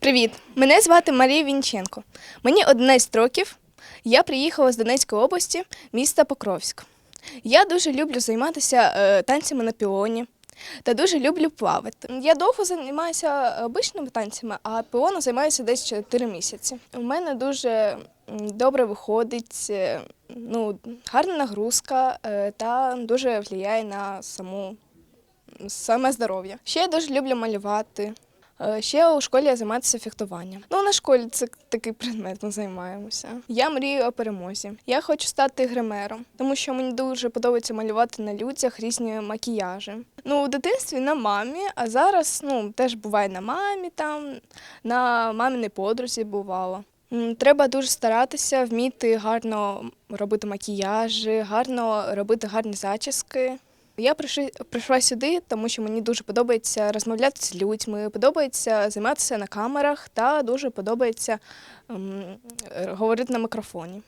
Привіт! Мене звати Марія Вінченко. Мені 11 років. Я приїхала з Донецької області, міста Покровськ. Я дуже люблю займатися е, танцями на піоні та дуже люблю плавати. Я довго займаюся обичними танцями, а піоном займаюся десь 4 місяці. У мене дуже добре виходить, е, ну, гарна нагрузка е, та дуже впливає на саму саме здоров'я. Ще я дуже люблю малювати. Е, Ще у школі я займатися фехтуванням. Ну, на школі це такий предмет, ми займаємося. Я мрію о перемозі. Я хочу стати гримером, тому що мені дуже подобається малювати на людях різні макіяжі. Ну, у дитинстві на мамі, а зараз ну, теж буває на мамі там, на маминій подрузі бувало. Треба дуже старатися, вміти гарно робити макіяжі, гарно робити гарні зачіски. Я прийшла сюди, тому що мені дуже подобається розмовляти з людьми, подобається займатися на камерах та дуже подобається ем, говорити на мікрофоні.